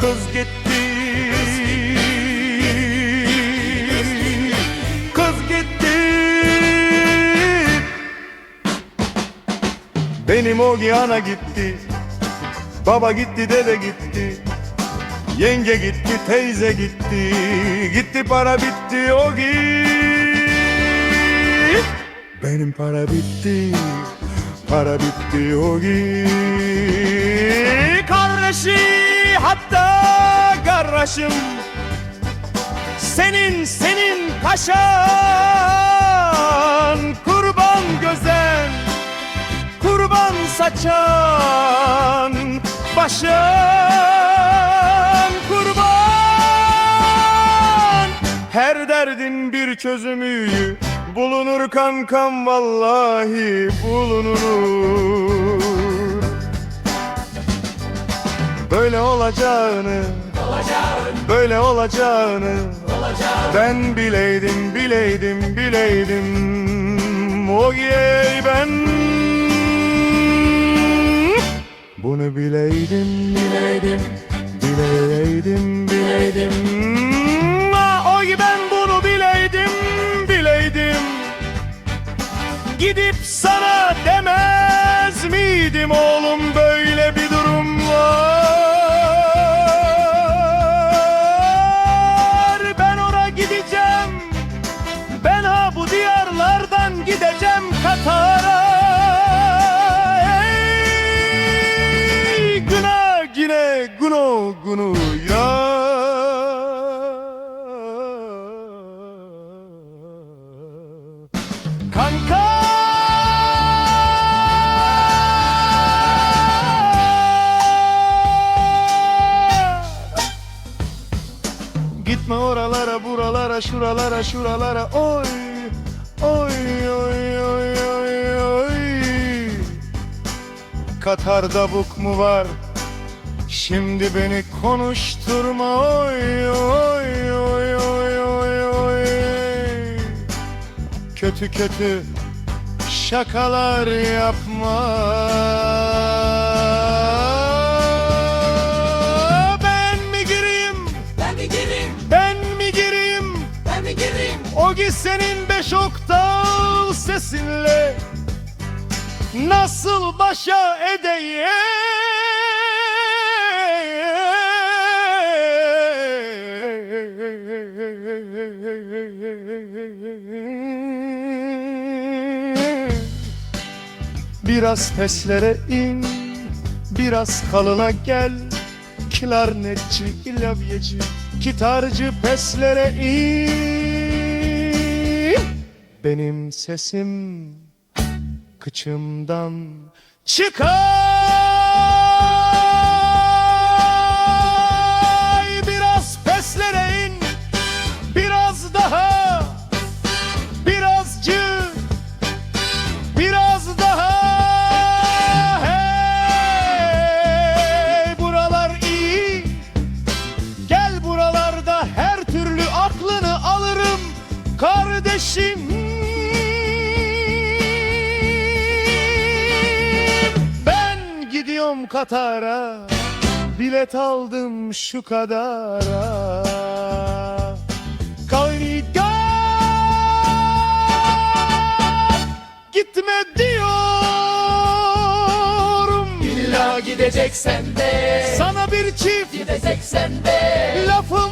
Kız gitti. Kız gitti. Benim o ana gitti. Baba gitti dede gitti. Yenge gitti teyze gitti. Gitti para bitti o git. Benim para bitti Para bitti o git. Kardeşi hatta kardeşim. Senin senin kaşan Kurban gözen Kurban saçan Başın kurban. Her derdin bir çözümü Bulunur kankam vallahi bulunur Böyle olacağını Böyle olacağını Ben bileydim bileydim bileydim. O ben Bunu bileydim bileydim Bileydim bileydim. O ben bunu bileydim bileydim. Gidip sana demez miydim oğlum böyle buralara şuralara şuralara. Oy oy oy oy oy oy. Katar'da buk mu var? Şimdi beni konuşturma. Oy oy oy oy oy oy. Kötü kötü şakalar yapma oktav sesinle Nasıl başa edeyim? Biraz peslere in Biraz kalına gel. Klarnetçi, ilavyeci, gitarcı peslere in Benim sesim kıçımdan çıkar. Biraz peslere in Biraz daha Birazcık Biraz daha. Hey buralar iyi. Gel buralarda her türlü aklını alırım. Kardeşim gidiyorum Katar'a Bilet aldım şu kadara Kayda Gitme diyorum İlla gideceksen de, Sana bir çift gideceksen de. lafım